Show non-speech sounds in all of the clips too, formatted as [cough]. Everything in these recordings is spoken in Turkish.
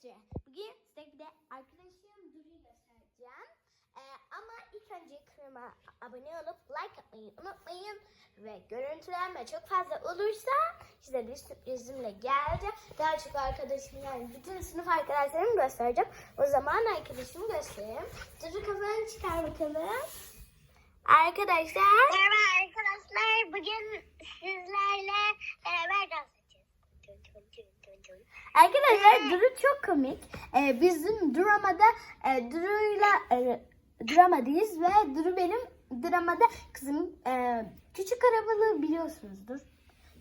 Extra. Bugün size bir de arkadaşım Duru'yu göstereceğim. Ee, ama ilk önce kanalıma abone olup like atmayı unutmayın. Ve görüntülenme çok fazla olursa size bir sürprizimle geleceğim. Daha çok arkadaşım yani bütün sınıf arkadaşlarımı göstereceğim. O zaman arkadaşımı göstereyim. Duru kafanı çıkar bakalım. Arkadaşlar Merhaba arkadaşlar. Bugün sizlerle beraber dans edeceğiz. Dün, dün, dün, dün, dün. Arkadaşlar Duru çok komik. Ee, bizim dramada e, Duru'yla e, dramadayız ve Duru benim dramada kızım e, küçük arabalığı biliyorsunuzdur.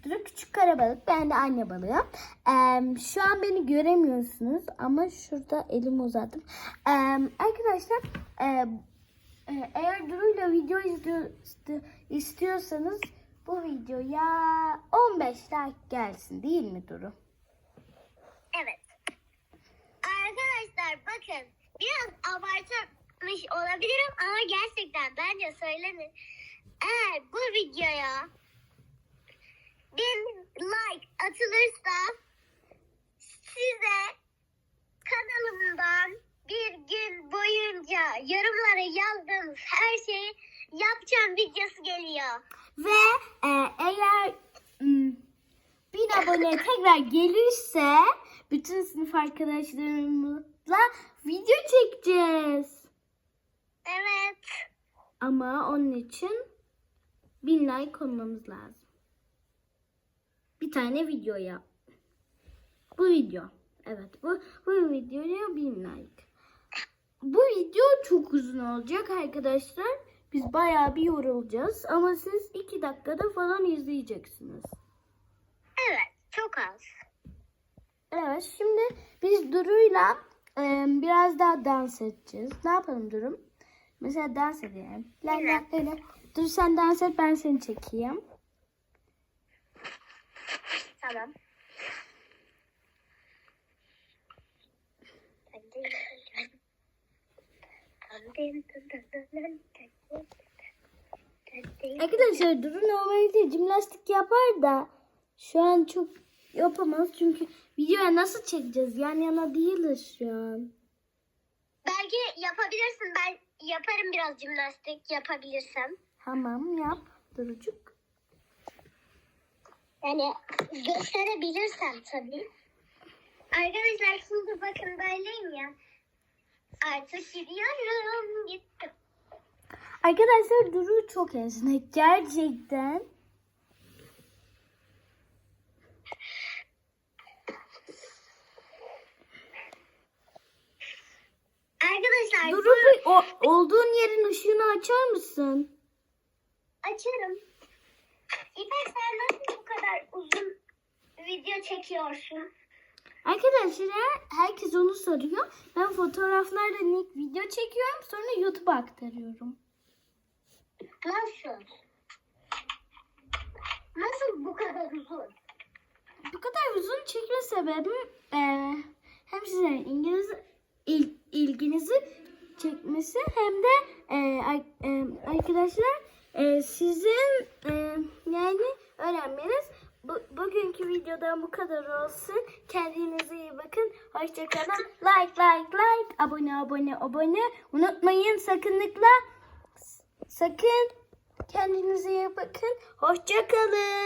Duru küçük karabalık, ben de anne balığım. Ee, şu an beni göremiyorsunuz ama şurada elimi uzattım. Ee, arkadaşlar e, e, eğer Duru'yla video izliyor, isti- istiyorsanız bu videoya 15 like gelsin değil mi Duru? Evet. Arkadaşlar bakın biraz abartmış olabilirim ama gerçekten bence söylenir. Eğer bu videoya bin like atılırsa size kanalımdan bir gün boyunca yorumlara yazdığınız her şeyi yapacağım videosu geliyor. Ve e, eğer m, bin abone tekrar gelirse bütün sınıf arkadaşlarımızla video çekeceğiz. Evet. Ama onun için bin like olmamız lazım. Bir tane video yap. Bu video. Evet bu, bu videoya bin like. Bu video çok uzun olacak arkadaşlar. Biz bayağı bir yorulacağız ama siz iki dakikada falan izleyeceksiniz. Evet. Çok az. Evet şimdi biz Duru'yla e, biraz daha dans edeceğiz. Ne yapalım Durum? Mesela dans edelim. La la la la. Dur sen dans et ben seni çekeyim. Tamam. Arkadaşlar Duru normalde jimnastik yapar da şu an çok yapamaz çünkü videoya nasıl çekeceğiz? Yan yana değiliz şu an. Belki yapabilirsin. Ben yaparım biraz jimnastik yapabilirsem. Tamam yap Durucuk. Yani gösterebilirsem tabii. Arkadaşlar şimdi bakın böyleyim ya. Artık gidiyorum. Gittim. Arkadaşlar Duru çok esnek gerçekten. Arkadaşlar Duru bir o, [laughs] olduğun yerin ışığını açar mısın? açarım. İpek sen nasıl bu kadar uzun video çekiyorsun? Arkadaşlar herkes onu soruyor. Ben fotoğraflarla ilk video çekiyorum sonra YouTube'a aktarıyorum. Nasıl? Nasıl bu kadar uzun? Bu kadar uzun çekme sebebim eee, hem sizin İngiliz il- ilginizi çekmesi hem de ar- eee, arkadaşlar eee, sizin eee, yani öğrenmeniz. Bu, bugünkü videodan bu kadar olsun. Kendinize iyi bakın. Hoşçakalın. Like like like. Abone abone abone. Unutmayın sakınlıkla. Sakın kendinize iyi bakın. Hoşçakalın.